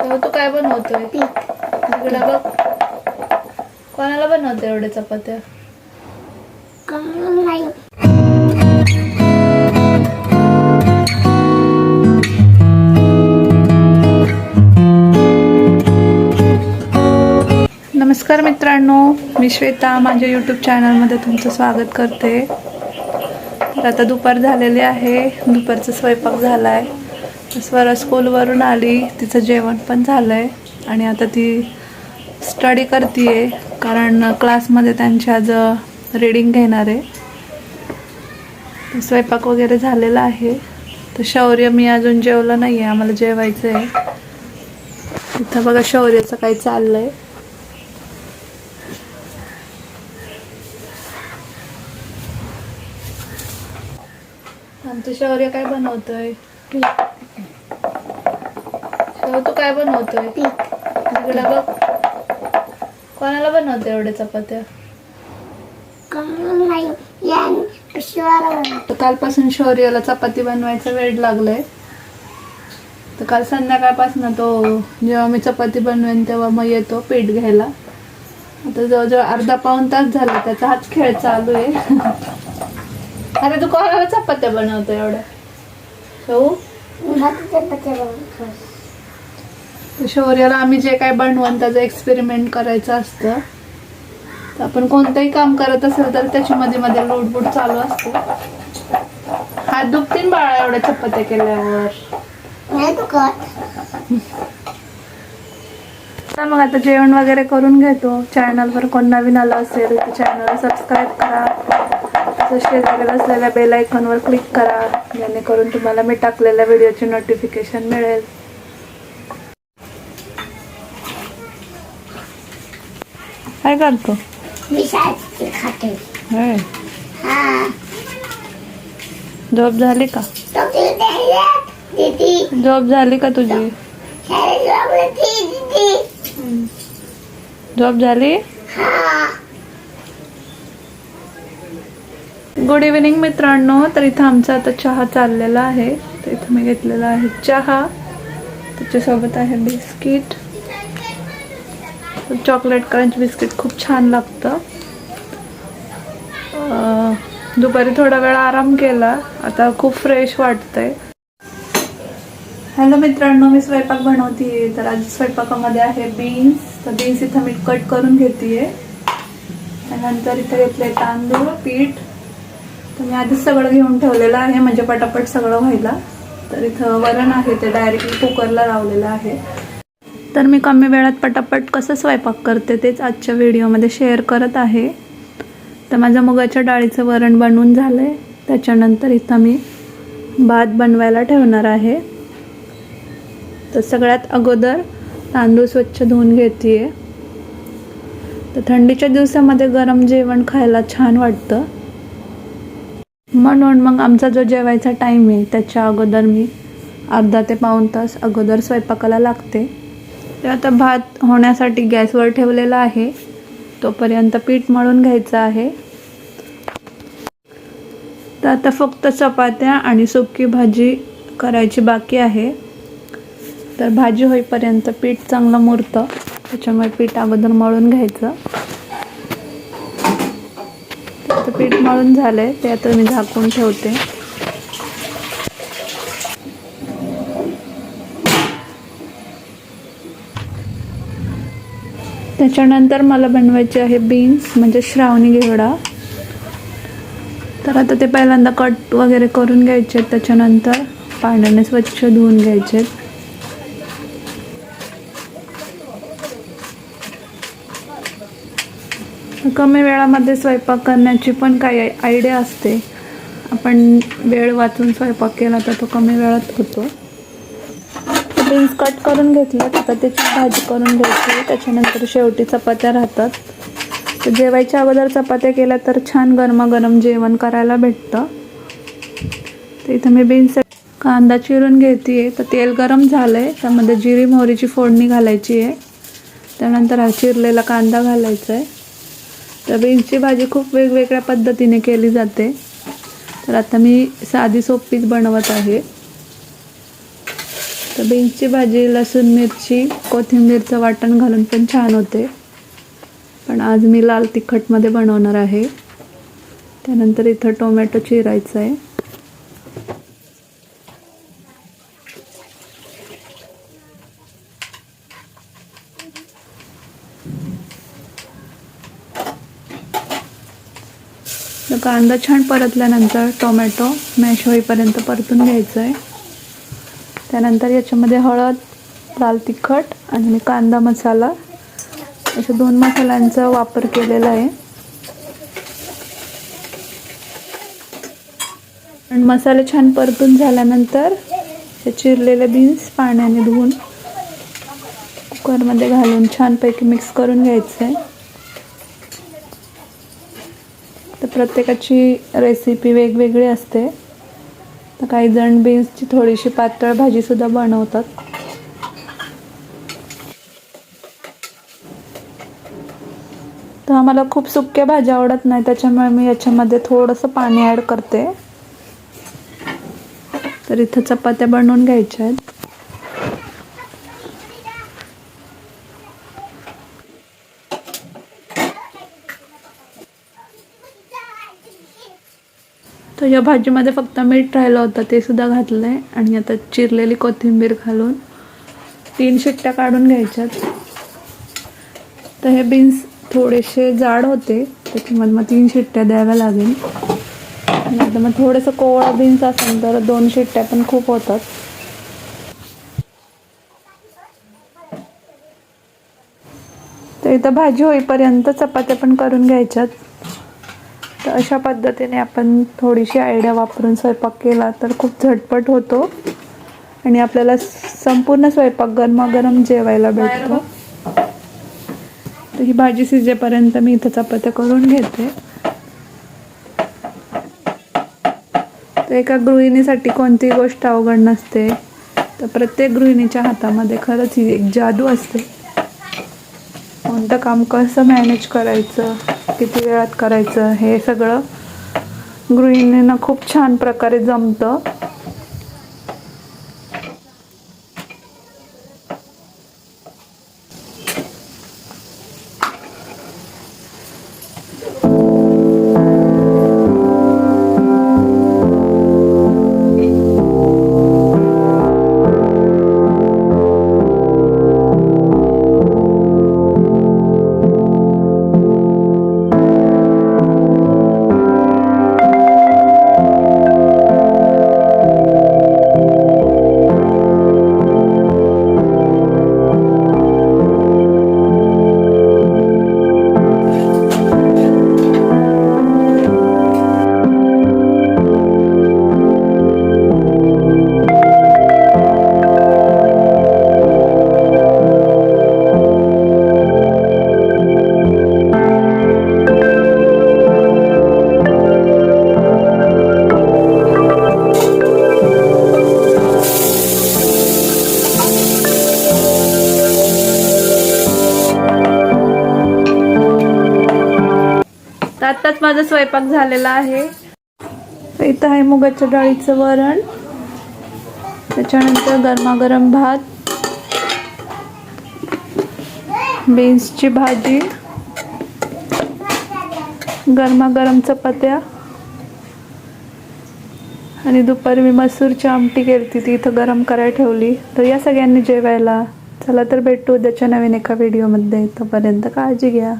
तेव्हा तू काय बनवतोय? पीठ बघ. कोणाला बनवतोय एवढ्या चपात्या? नमस्कार मित्रांनो मी श्वेता. माझ्या यूट्यूब चॅनलमध्ये तुमचं स्वागत करते. तर आता दुपार झालेले आहे. दुपारचा स्वयंपाक झाला आहे स्वरा स्कूलवरून आली. तिचं जेवण पण झालं आहे आणि आता ती स्टडी करते कारण क्लासमध्ये त्यांची आज रीडिंग घेणार आहे. स्वयंपाक वगैरे झालेला आहे. तर शौर्य मी अजून जेवलं नाही आहे आम्हाला जेवायचं आहे इथं बघा शौर्याचं काही चाललं आहे आमचं शौर्य काय बनवतोय? शौर्य तू काय बनवतोय? इकडे बघ. कोणाला बनवतोय एवढ्या चपात्या? तर कालपासून शौर्याला चपाती बनवायचा वेळ लागलाय. तर काल संध्याकाळपासून तो जेव्हा मी चपाती बनवेन तेव्हा मग येतो पीठ घ्यायला. आता जवळजवळ अर्धा पाऊण तास झाला त्याचा हाच खेळ चालू आहे. अरे तू कोणाला चपात्या बनवतो एवढ्या? शौर्याला आम्ही जे काय बनवून त्याचं एक्सपेरिमेंट करायचं असतं. तर आपण कोणतंही काम करत असेल तर त्याची मध्ये मध्ये लूटबूट चालू असते. हात दुखतील बाळा एवढ्या चपात्या केल्यावर. मग आता जेवण वगैरे करून घेतो. चॅनलवर कोण नवीन आलं असेल तर चॅनलला सबस्क्राईब करा. तसं शेजारी असलेल्या बेल आयकॉनवर क्लिक करा. जेणेकरून तुम्हाला मी टाकलेल्या व्हिडिओची नोटिफिकेशन मिळेल. काय करतो? मी शाळेत खाते. होय. हा. झोप झाली का? तो तिथे दीदी. झोप झाली का तुझी? शाळेत जाऊ दीदी. झोप झाली? हा. गुड इव्हिनिंग मित्रांनो. तर इथं आमचा आता चहा चाललेला आहे. तर इथं मी घेतलेला आहे चहा. त्याच्यासोबत आहे बिस्किट. चॉकलेट क्रंच बिस्किट खूप छान लागतं. दुपारी थोडा वेळ आराम केला आता खूप फ्रेश वाटतंय. हॅलो मित्रांनो मी स्वयंपाक बनवते तर आज स्वयंपाकामध्ये आहे बीन्स तर बीन्स इथं मी कट करून घेते त्यानंतर इथं घेतले तांदूळ पीठ. तर मी आधीच सगळं घेऊन ठेवलेलं आहे म्हणजे पटापट सगळं व्हायला. तर इथं वरण आहे ते डायरेक्टली कुकरला लावलेलं आहे. तर मी कमी वेळात पटापट कसं स्वयंपाक करते तेच आजच्या व्हिडिओमध्ये शेअर करत आहे. तर माझ्या मुगाच्या डाळीचं वरण बनवून झालं आहे त्याच्यानंतर इथं मी भात बनवायला ठेवणार आहे. तर सगळ्यात अगोदर तांदूळ स्वच्छ धुवून घेते तर थंडीच्या दिवसामध्ये गरम जेवण खायला छान वाटतं. म्हणून मग आमचा जो जेवायचा टाईम आहे त्याच्या अगोदर मी अर्धा ते पाऊण तास अगोदर स्वयंपाकाला लागते. ते आता भात होण्यासाठी गॅसवर ठेवलेला आहे. तोपर्यंत पीठ मळून घ्यायचं आहे. तर आता फक्त चपात्या आणि सुकी भाजी करायची बाकी आहे. तर भाजी होईपर्यंत पीठ चांगलं मुरतं. त्याच्यामुळे पीठ अगोदर मळून घ्यायचं. तर पीठ मळून झालं आहे ते आता मी झाकून ठेवते. त्याच्यानंतर मला बनवायचे आहे बीन्स म्हणजे श्रावणी घेवडा. तर आता ते पहिल्यांदा कट वगैरे करून घ्यायचे त्याच्यानंतर पाण्याने स्वच्छ धुवून घ्यायचे. कमी वेळामध्ये स्वयंपाक करण्याची पण काही आयडिया असते. आपण वेळ वाचून स्वयंपाक केला तर तो कमी वेळात होतो. बीन्स कट करून घेतलं. आता त्याची भाजी करून घ्यायची. त्याच्यानंतर शेवटी चपात्या राहतात. तर जेवायच्या अगोदर चपात्या केल्या तर छान गरमागरम जेवण करायला भेटतं. तर इथं मी बीन्स कांदा चिरून घेते तर तेल गरम झालं आहे त्यामध्ये जिरी मोहरीची फोडणी घालायची आहे त्यानंतर हा चिरलेला कांदा घालायचा आहे तर बीन्सची भाजी खूप वेगवेगळ्या पद्धतीने केली जाते. तर आता मी साधी सोपीच बनवत आहे. तर बीन्सची भाजी लसूण मिरची कोथिंबीरचं वाटण घालून पण छान होते. पण आज मी लाल तिखटमध्ये बनवणार आहे. त्यानंतर इथं टोमॅटो चिरायचं आहे. तर कांदा छान परतल्यानंतर टोमॅटो मॅश होईपर्यंत परतून घ्यायचं आहे त्यानंतर याच्यामध्ये हळद लाल तिखट आणि कांदा मसाला. अशा दोन मसाल्यांचा वापर केलेला आहे. आणि मसाले छान परतून झाल्यानंतर हे चिरलेले बीन्स पाण्याने धुवून कुकरमध्ये घालून छानपैकी मिक्स करून घ्यायचं. आहे तर प्रत्येकाची रेसिपी वेगवेगळी असते. तर काही जण बीन्सची थोडीशी पातळ भाजीसुद्धा बनवतात. तर आम्हाला खूप सुक्या भाज्या आवडत नाही त्याच्यामुळे मी याच्यामध्ये थोडंसं पाणी ॲड करते. तर इथं चपात्या बनवून घ्यायच्या आहेत. तर या भाजीमध्ये फक्त मीठ राहिलं होतं ते सुद्धा घातलं आहे आणि आता चिरलेली कोथिंबीर घालून तीन शिट्ट्या काढून घ्यायच्यात. तर हे बीन्स थोडेसे जाड होते त्याच्यामध्ये मग तीन शिट्ट्या द्याव्या लागेल. आणि आता मग थोडंसं कोवळा बीन्स असेल तर दोन शिट्ट्या पण खूप होतात. तर इथं भाजी होईपर्यंत चपात्या पण करून घ्यायच्यात. तर अशा पद्धतीने आपण थोडीशी आयडिया वापरून स्वयंपाक केला तर खूप झटपट होतो. आणि आपल्याला संपूर्ण स्वयंपाक गरमागरम जेवायला भेटतो. तर ही भाजी शिजेपर्यंत मी इथं चपात्या करून घेते. तर एका गृहिणीसाठी कोणतीही गोष्ट अवघड नसते. तर प्रत्येक गृहिणीच्या हातामध्ये खरंच ही एक जादू असते. कोणतं काम कसं मॅनेज करायचं? किती वेळात करायचं हे सगळं. गृहिणींना खूप छान प्रकारे जमतं. आत्ताच माझा स्वयंपाक झालेला आहे. इथं आहे मुगाच्या डाळीचं वरण. त्याच्यानंतर गरमागरम भात. बीन्सची भाजी. गरमागरम चपात्या. आणि दुपारी मी मसूरची आमटी केली ती इथं गरम करायला ठेवली. तर या सगळ्यांनी जेवायला. चला तर भेटू उद्याच्या नवीन एका व्हिडिओमध्ये तोपर्यंत काळजी घ्या.